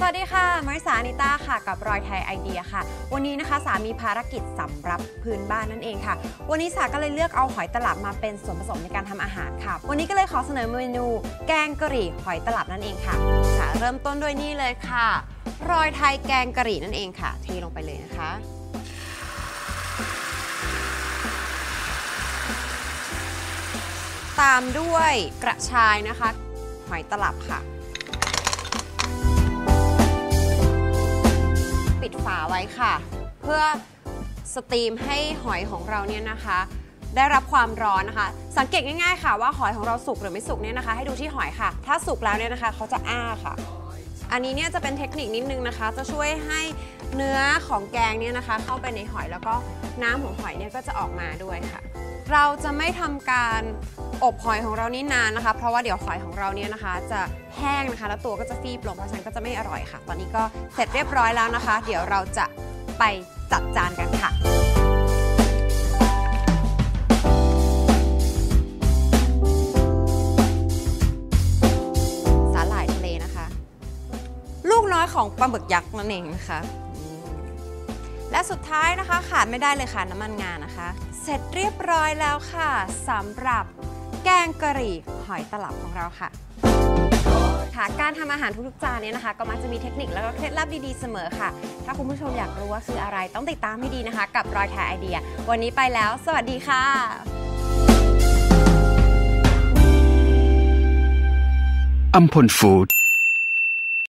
สวัสดีค่ะ มาริสาอนิต้าค่ะ กับรอยไทยไอเดียค่ะ วันนี้นะคะสามีภารกิจสำหรับพื้นบ้านนั่นเองค่ะ วันนี้สาก็เลยเลือกเอาหอยตลับมาเป็นส่วนผสมในการทำอาหารค่ะ วันนี้ก็เลยขอเสนอเมนู แกงกะหรี่หอยตลับนั่นเองค่ะค่ะ เริ่มต้นด้วยนี่เลยค่ะ รอยไทยแกงกะหรี่นั่นเองค่ะ เทลงไปเลยนะคะตามด้วยกระชายนะคะ หอยตลับค่ะ ค่ะ เพื่อสตรีมให้หอยของเราเนี่ยนะคะ ได้รับความร้อนนะคะ สังเกตง่ายๆค่ะ ว่าหอยของเราสุกหรือไม่สุกเนี่ยนะคะ ให้ดูที่หอยค่ะ ถ้าสุกแล้วเนี่ยนะคะเขาจะอ้าค่ะ อันนี้เนี่ยจะเป็นเทคนิคนิดนึงนะคะ จะช่วยให้เนื้อของแกงเนี่ยนะคะ เข้าไปในหอยแล้วก็น้ำของหอยเนี่ยก็จะออกมาด้วยค่ะ เราจะไม่ทำการอบหอยของเรานี่นานนะคะ เพราะว่าเดี๋ยวหอยของเราเนี่ยนะคะ จะแห้งนะคะ แล้วตัวก็จะฟีบลงเพราะฉะนั้นก็จะไม่อร่อยค่ะ ตอนนี้ก็เสร็จเรียบร้อยแล้วนะคะ เดี๋ยวเราจะ ไปจัดจานกันค่ะสาหร่ายทะเลนะคะ ลูกน้อยของปลาหมึกยักษ์นั่นเองนะคะและสุดท้ายนะคะขาดไม่ได้เลยค่ะน้ำมันงานะคะ เสร็จเรียบร้อยแล้วค่ะสำหรับแกงกะหรี่หอยตลับของเราค่ะ การทำอาหารทุกๆจานเนี่ยนะคะ ก็มักจะมีเทคนิคแล้วก็เคล็ดลับดีๆเสมอค่ะ ถ้าคุณผู้ชมอยากรู้ว่าคืออะไรต้องติดตามให้ดีนะคะ กับรอยแทไอเดีย วันนี้ไปแล้ว สวัสดีค่ะอัมพลฟู้ด